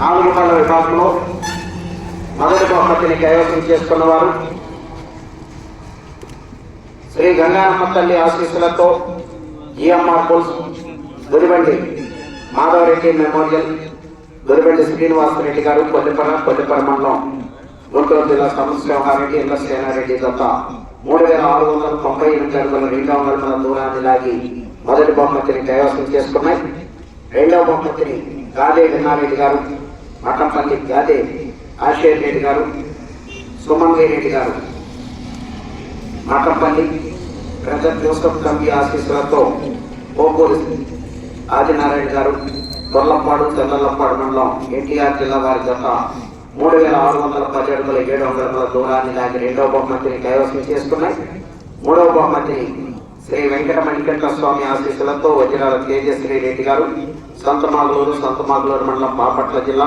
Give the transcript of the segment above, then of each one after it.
నాలుగు పళ్ళ విభాగంలో మొదటి బహుమతిని కైవసం చేసుకున్నవారు శ్రీ గంగారమ్మ తల్లి ఆశీస్సులతో జిఎంఆర్ పుల్స్ గురిబండి మాధవరెడ్డి మెమోరియల్ గురిబండి శ్రీనివాసరెడ్డి గారు కొల్లిపర కొల్లిపర మండలం గుంటూరు జిల్లా సమస్యవహారెడ్డి ఎల్ల సేనారెడ్డి దత్త. మూడు వేల ఆరు వందల తొంభై ఎనిమిది అడుగుల రెండు వందల దూరాన్ని లాగి మొదటి బహుమతిని కైవసం చేసుకున్నాయి. రెండవ బహుమతిని గాదే విన్నారెడ్డి గారు మఠంపల్లి గాదే ఆశేర్ రెడ్డి గారు సుమంగి రెడ్డి గారు మఠంపల్లి ప్రజా జోసఫ్ కమిటీ ఆశీస్సులతో ఓపూరి ఆదినారాయణ గారు గొల్లపాడు తెల్లలపాడు మండలం ఎన్టీఆర్ జిల్లా వారి జత మూడు వేల ఆరు వందల పది అడుగుల ఏడు వందల దూరాన్ని లాగి రెండవ బహుమతిని కైవసం చేసుకున్నాయి మూడవ బహుమతిని శ్రీ వెంకట మణికంఠ స్వామి ఆశీస్సులతో వజ్రాల తేజశ్రీ రెడ్డి గారు సంతమాగులూరు సంతమాగులూరు మండలం బాపట్ల జిల్లా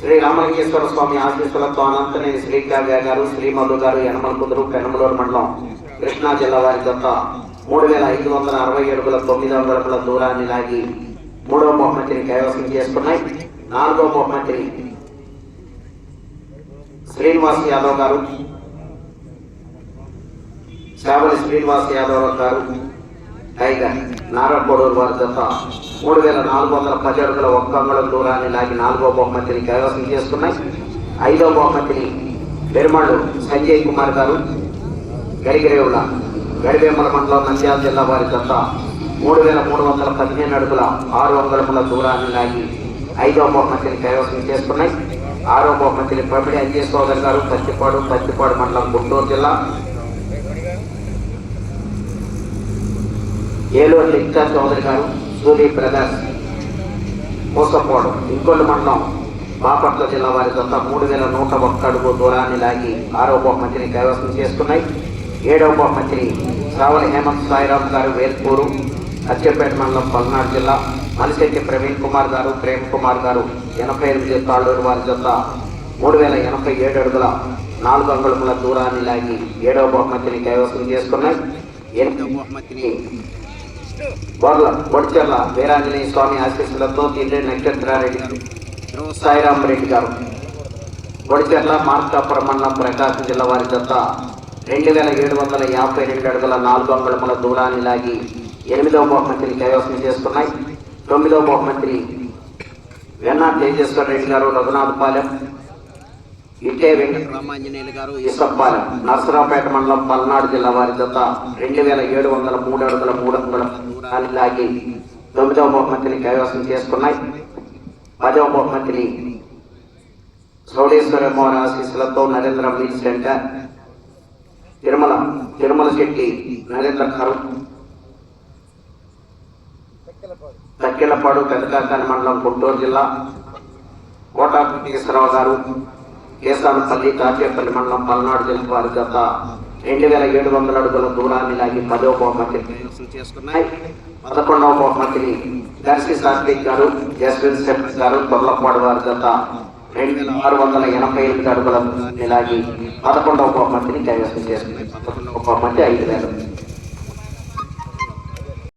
శ్రీ రామలింగేశ్వర స్వామి ఆశీస్సులతో అనంతనేని శ్రీకావ్య గారు శ్రీమల్లు గారు యనమల కుదురు పెనమలూరు మండలం కృష్ణా జిల్లా వారి జత. మూడు వేల ఐదు వందల అరవై అడుగుల తొమ్మిది వందల దూరాన్ని లాగి మూడవ బహుమతిని కైవసం చేసుకున్నాయి. నాలుగవ బహుమతిని శ్రీనివాస్ యాదవ్ గారు శావలి శ్రీనివాస్ యాదవ్ గారు పైగా నారకోడూరు వారి జత మూడు వేల నాలుగు వందల పది అడుగుల ఒక్క అంగుళం దూరాన్ని లాగి నాలుగో బహుమతిని కైవసం చేసుకున్నాయి. ఐదో బహుమతిని పెరుమాళ్ళు సంజయ్ కుమార్ గారు గడిగిరేవుల గడివేమల మండలం నంద్యాల జిల్లా వారి జత మూడు వేల మూడు వందల పదిహేను అడుగుల ఆరు వందల దూరాన్ని లాగి ఐదో బహుమతిని కైవసం చేసుకున్నాయి. ఆరో బహుమతిని ప్రమిడి అంజయ్ సోదర్ గారు పత్తిపాడు పత్తిపాడు మండలం గుంటూరు జిల్లా ఏలూరు లింకా చౌదరి గారు సూరి బ్రదర్స్ మోసపోవడం ఇంకొన్ని మండలం బాపట్ల జిల్లా వారి జత మూడు వేల నూట ఒక్క అడుగు దూరాన్ని లాగి ఆరో బహుమతిని కైవసం చేసుకున్నాయి. ఏడవ బహుమతిని శ్రావణ హేమంత్ సాయిరామ్ గారు వేల్పూరు అచ్చంపేట మండలం పల్నాడు జిల్లా మలిశెట్టి ప్రవీణ్ కుమార్ గారు ప్రేమ్ కుమార్ గారు ఎనభై ఎనిమిది తాళ్ళూరు వారి జత మూడు వేల ఎనభై ఏడు అడుగుల నాలుగు అంగుళముల దూరాన్ని లాగి ఏడవ బహుమతిని కైవసం చేసుకున్నాయి. ఎనిమిదవ బహుమతిని బొర్ల బొడిచెర్ల వీరాంజనేయ స్వామి ఆశీస్సులతో తిండి నక్షత్రారెడ్డి ధ్రువ సాయిరాం రెడ్డి గారు. బొడిచెర్ల మార్కాపురం మండలం ప్రకాశం జిల్లా వారి జత రెండు వేల ఏడు వందల యాభై రెండు అడుగుల నాలుగు అంగుళముల దూరాన్ని లాగి ఎనిమిదవ బహుమతిని కైవసం చేసుకున్నాయి. తొమ్మిదవ బహుమతిని వెన్నా తేజేశ్వర రెడ్డి గారు రఘునాథపాలెం ఇట్టే వెంకట రామాంజనేయులు గారు ఇసప్పాలెం నర్సరావుపేట మండలం పల్నాడు జిల్లా వారి జత రెండు వేల ఏడు వందల మూడు అడుగుల మూడు అంగుళ దూరాన్ని లాగి తొమ్మిదవ బహుమతిని కైవసం చేసుకున్నాయి. పదవ బహుమతిని సౌడేశ్వర మోహన్ ఆశీస్సులతో నరేంద్ర మీట్ సెంటర్ తిరుమల తిరుమల శెట్టి నరేంద్ర కరు తక్కిలపాడు పెదకాకాని మండలం గుంటూరు జిల్లా కోటా వెంకటేశ్వరరావు గారు కేసానపల్లి కాచేపల్లి మండలం పల్నాడు జిల్లా వారి గత రెండు వేల ఏడు వందల అడుగుల దూరాన్ని లాగి పదవ బహుమతిని చేసుకున్నాయి. పదకొండవ బహుమతిని దర్శి సాత్విక్ గారు జస్విన్ సెఫ్ గారు తొర్లపాడు వారి గత రెండు వేల ఆరు వందల ఎనభై ఎనిమిది అడుగుల దూరాన్ని లాగి పదకొండవ బహుమతిని కైవసం చేసుకున్నాయి. పదకొండవ బహుమతి ఐదు వేల.